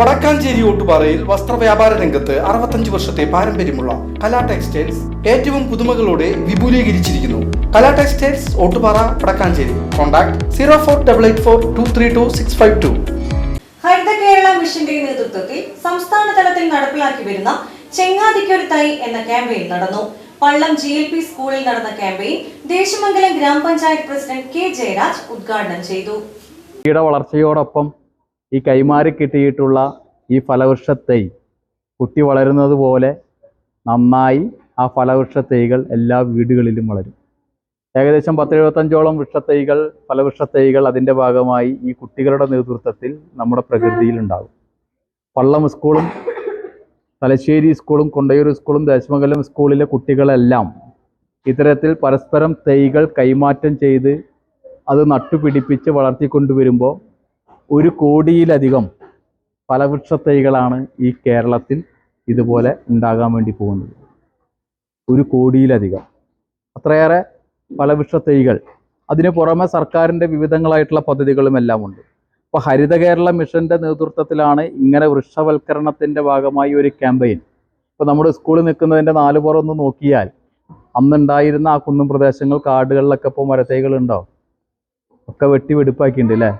വടക്കാഞ്ചേരി ഓട്ടുപാറയിൽ വസ്ത്രവ്യാപാര രംഗത്ത് അറുപത്തഞ്ച് വർഷത്തെ പാരമ്പര്യമുള്ള കലാ ടെക്സ്റ്റൈൽസ് ഏറ്റവും പുതുമകളോടെ വിപുലീകരിച്ചിരിക്കുന്നു. Kala textiles Ottupara Vadakkanchery. Contact zero four double eight four two three two six five two. Haritha Kerala മിഷന്റെ നേതൃത്വത്തിൽ സംസ്ഥാന തലത്തിൽ നടപ്പിലാക്കി വരുന്ന ചെങ്ങാതിക്കൊരു തൈ എന്ന ക്യാമ്പയിൻ നടന്നു. പള്ളം ജി എൽ പി സ്കൂളിൽ നടന്ന ക്യാമ്പയിൻ ദേശമംഗലം ഗ്രാമപഞ്ചായത്ത് പ്രസിഡന്റ് കെ ജയരാജ് ഉദ്ഘാടനം ചെയ്തു. വളർച്ചയോടൊപ്പം ഈ കൈമാറി കിട്ടിയിട്ടുള്ള ഈ ഫലവൃക്ഷത്തൈ കുട്ടി വളരുന്നത് പോലെ നന്നായി ആ ഫലവൃക്ഷത്തൈകൾ എല്ലാ വീടുകളിലും വളരും. ഏകദേശം പത്തെഴുപത്തഞ്ചോളം വൃക്ഷത്തൈകൾ ഫലവൃക്ഷത്തൈകൾ അതിന്റെ ഭാഗമായി ഈ കുട്ടികളുടെ നേതൃത്വത്തിൽ നമ്മുടെ പ്രകൃതിയിലുണ്ടാകും പള്ളം സ്കൂളും തലശ്ശേരി സ്കൂളും കൊണ്ടയൂർ സ്കൂളും ദേശമംഗലം സ്കൂളിലെ കുട്ടികളെല്ലാം ഇത്തരത്തിൽ പരസ്പരം തൈകൾ കൈമാറ്റം ചെയ്ത് അത് നട്ടുപിടിപ്പിച്ച് വളർത്തിക്കൊണ്ടുവരുമ്പോൾ ഒരു കോടിയിലധികം ഫലവൃക്ഷ തൈകളാണ് ഈ കേരളത്തിൽ ഇതുപോലെ ഉണ്ടാകാൻ വേണ്ടി പോകുന്നത്. ഒരു കോടിയിലധികം. അത്രയേറെ ഫലവൃക്ഷ തൈകൾ അതിന് പുറമെ സർക്കാരിന്റെ വിവിധങ്ങളായിട്ടുള്ള പദ്ധതികളും എല്ലാം ഉണ്ട് ഇപ്പോൾ ഹരിത കേരള മിഷന്റെ നേതൃത്വത്തിലാണ് ഇങ്ങനെ വൃക്ഷവൽക്കരണത്തിന്റെ ഭാഗമായി ഒരു ക്യാമ്പയിൻ. ഇപ്പോൾ നമ്മുടെ സ്കൂളിൽ നിൽക്കുന്നതിന്റെ നാല് പുറം ഒന്ന് നോക്കിയാൽ അന്നുണ്ടായിരുന്ന ആ കുന്നും പ്രദേശങ്ങൾ കാടുകളിലൊക്കെ ഇപ്പോൾ മരത്തൈകളുണ്ടോ ഒക്കെ വെട്ടി വെടുപ്പാക്കിയിട്ടുണ്ട് അല്ലേ?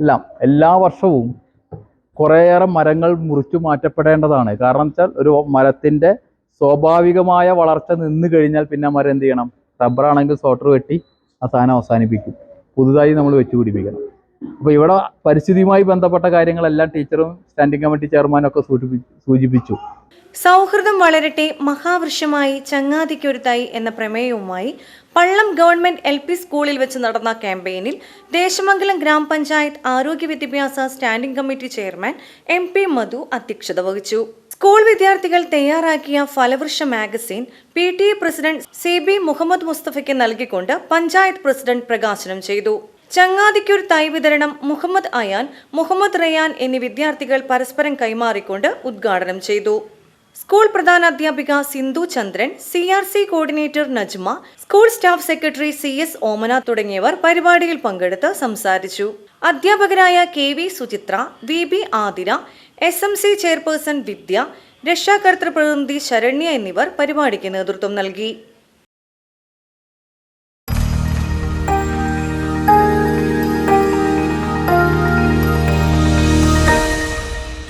എല്ലാം എല്ലാ വർഷവും കുറേയേറെ മരങ്ങൾ മുറിച്ചു മാറ്റപ്പെടേണ്ടതാണ്. കാരണം വെച്ചാൽ ഒരു മരത്തിന്റെ സ്വാഭാവികമായ വളർച്ച നിന്ന് കഴിഞ്ഞാൽ പിന്നെ മരം എന്ത് ചെയ്യണം? റബ്ബറാണെങ്കിൽ സോട്ടർ വെട്ടി ആ സാധനം അവസാനിപ്പിക്കും. പുതുതായി നമ്മൾ വെച്ച് പിടിപ്പിക്കണം അപ്പോൾ ഇവിടെ പരിസ്ഥിതിയുമായി ബന്ധപ്പെട്ട കാര്യങ്ങളെല്ലാം ടീച്ചറും സ്റ്റാൻഡിംഗ് കമ്മിറ്റി ചെയർമാനും ഒക്കെ സൂചിപ്പിച്ചു. സൗഹൃദം വളരട്ടെ മഹാവൃക്ഷമായി ചങ്ങാതിക്കൊരുത്തായി എന്ന പ്രമേയവുമായി പള്ളം ഗവൺമെന്റ് എൽ പി സ്കൂളിൽ വെച്ച് നടന്ന ക്യാമ്പയിനിൽ ദേശമംഗലം ഗ്രാമപഞ്ചായത്ത് ആരോഗ്യ വിദ്യാഭ്യാസ standing committee chairman M P Madhu അധ്യക്ഷത വഹിച്ചു. സ്കൂൾ വിദ്യാർത്ഥികൾ തയ്യാറാക്കിയ ഫലവൃക്ഷ magazine P T A president C B Muhammad മുസ്തഫയ്ക്ക് നൽകിക്കൊണ്ട് പഞ്ചായത്ത് പ്രസിഡന്റ് പ്രകാശനം ചെയ്തു. ചങ്ങാതിക്കൊരു തൈ വിതരണം മുഹമ്മദ് അയാൻ മുഹമ്മദ് റയാൻ എന്നീ വിദ്യാർത്ഥികൾ പരസ്പരം കൈമാറിക്കൊണ്ട് ഉദ്ഘാടനം ചെയ്തു. സ്കൂൾ പ്രധാന അധ്യാപിക Sindhu Chandran C R C coordinator Najma school staff secretary C S Omana തുടങ്ങിയവർ പരിപാടിയിൽ പങ്കെടുത്ത് സംസാരിച്ചു. അധ്യാപകരായ K V Suchitra V B Athira S M C chairperson Vidya രക്ഷാകർത്തൃ പ്രതിനിധി ശരണ്യ എന്നിവർ പരിപാടിക്ക് നേതൃത്വം നൽകി.